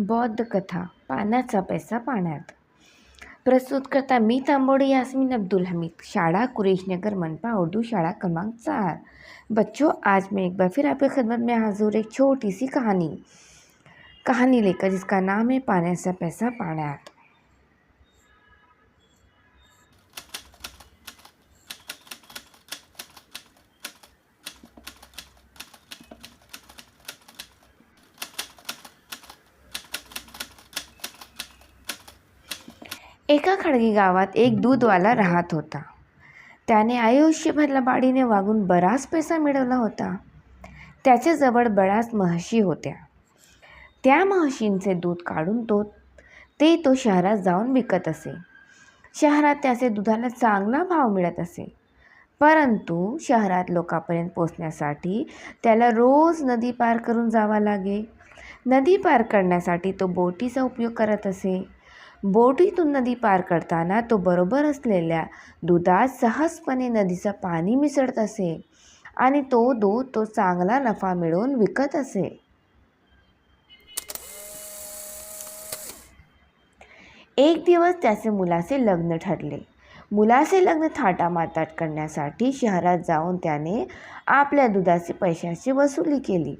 बौद्ध कथा पाण्याचा पैसा पाण्यात. प्रस्तुत करता मी तांबोडी यास्मीन अब्दुल हमीद. शाळा कुरेशनगर मनपा उर्दू शाळा क्रमांक चार. बच्चों आज मैं एक बार फिर आपकी खिदमत में हाजिर एक छोटी सी कहानी. कहानी लेकर जिसका नाम है पाण्याचा पैसा पाण्यात. एका खडगी गावात एक दूधवाला राहत होता. त्याने आयुष्यभर लबाडीने वागून बराच पैसा मिळवला होता. त्याच्याजवळ बऱ्याच म्हशी होत्या. त्या म्हशींचे दूध काढून तो ते तो शहरात जाऊन विकत असे. शहरात त्याचे दुधाला चांगला भाव मिळत असे. परंतु शहरात लोकांपर्यंत पोचण्यासाठी त्याला रोज नदी पार करून जावा लागे. नदी पार करण्यासाठी तो बोटीचा उपयोग करत असे. बोटीतून नदी पार करताना तो बरोबर असलेल्या दुधात सहजपणे नदीचं पाणी मिसळत असे आणि तो दूध तो चांगला नफा मिळवून विकत असे. एक दिवस त्याचे मुलाचे लग्न ठरले. मुलाचे लग्न थाटामाटात करण्यासाठी शहरात जाऊन त्याने आपल्या दुधाची पैशाची वसुली केली.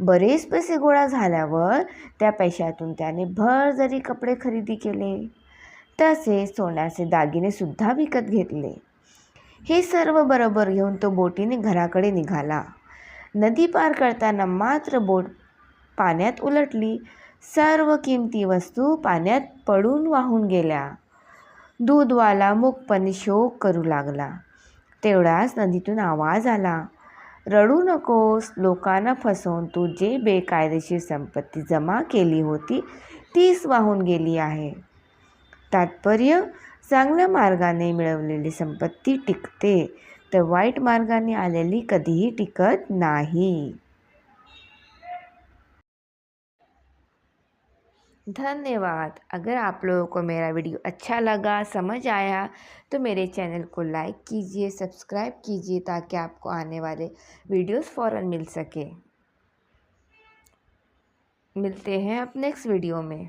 बरेच पैसे गोळा झाल्यावर त्या पैशातून त्याने भर जरी कपडे खरेदी केले तसेच सोन्याचे दागिनेसुद्धा विकत घेतले. हे सर्व बरोबर घेऊन तो बोटीने घराकडे निघाला. नदी पार करताना मात्र बोट पाण्यात उलटली. सर्व किमती वस्तू पाण्यात पडून वाहून गेल्या. दूधवाला मुखपणे शोक करू लागला. तेवढाच नदीतून आवाज आला. रडू नकोस लोकांना फसवून तू जे बेकायदेशीर संपत्ती जमा केली होती तीच वाहून गेली आहे. तात्पर्य चांगल्या मार्गाने मिळवलेली संपत्ती टिकते तर वाईट मार्गाने आलेली कधीही टिकत नाही. धन्यवाद. अगर आप लोगों को मेरा वीडियो अच्छा लगा समझ आया तो मेरे चैनल को लाइक कीजिए, सब्सक्राइब कीजिए ताकि आपको आने वाले वीडियोस फ़ौरन मिल सके। मिलते हैं अब नेक्स्ट वीडियो में।